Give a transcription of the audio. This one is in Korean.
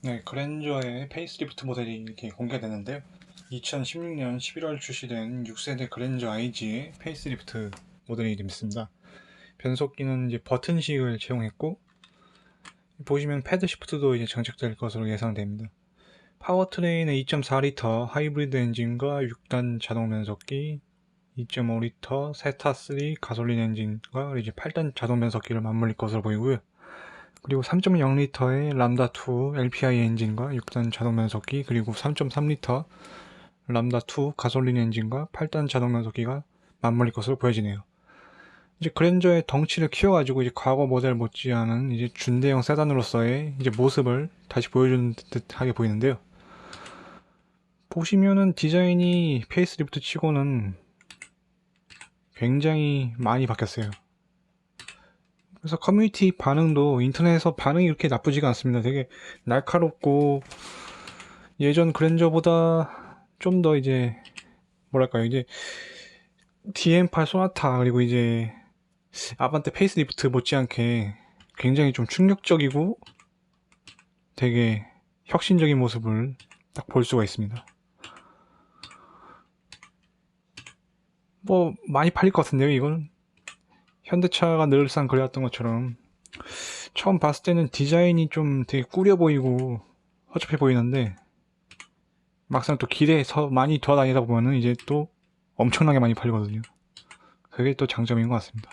네, 그랜저의 페이스리프트 모델이 이렇게 공개되는데요. 2016년 11월 출시된 6세대 그랜저 IG의 페이스리프트 모델이 됩니다. 변속기는 이제 버튼식을 채용했고 보시면 패드 시프트도 이제 장착될 것으로 예상됩니다. 파워트레인은 2.4L 하이브리드 엔진과 6단 자동 변속기, 2.5L 세타3 가솔린 엔진과 이제 8단 자동 변속기를 맞물릴 것으로 보이고요. 그리고 3.0L의 람다2 LPI 엔진과 6단 자동 변속기 그리고 3.3L 람다2 가솔린 엔진과 8단 자동 변속기가 맞물릴 것으로 보여지네요. 이제 그랜저의 덩치를 키워가지고 이제 과거 모델 못지않은 이제 준대형 세단으로서의 이제 모습을 다시 보여주는 듯하게 보이는데요. 보시면은 디자인이 페이스리프트 치고는 굉장히 많이 바뀌었어요. 그래서 커뮤니티 반응도 인터넷에서 반응이 그렇게 나쁘지가 않습니다. 되게 날카롭고 예전 그랜저보다 좀 더 이제 뭐랄까요 이제 DM8 소나타 그리고 이제 아반떼 페이스리프트 못지않게 굉장히 좀 충격적이고 되게 혁신적인 모습을 딱 볼 수가 있습니다. 뭐 많이 팔릴 것 같은데요 이건 현대차가 늘상 그래왔던 것처럼 처음 봤을 때는 디자인이 좀 되게 꾸려 보이고 허접해 보이는데 막상 또 길에 서 많이 돌아다니다 보면은 이제 또 엄청나게 많이 팔리거든요. 그게 또 장점인 것 같습니다.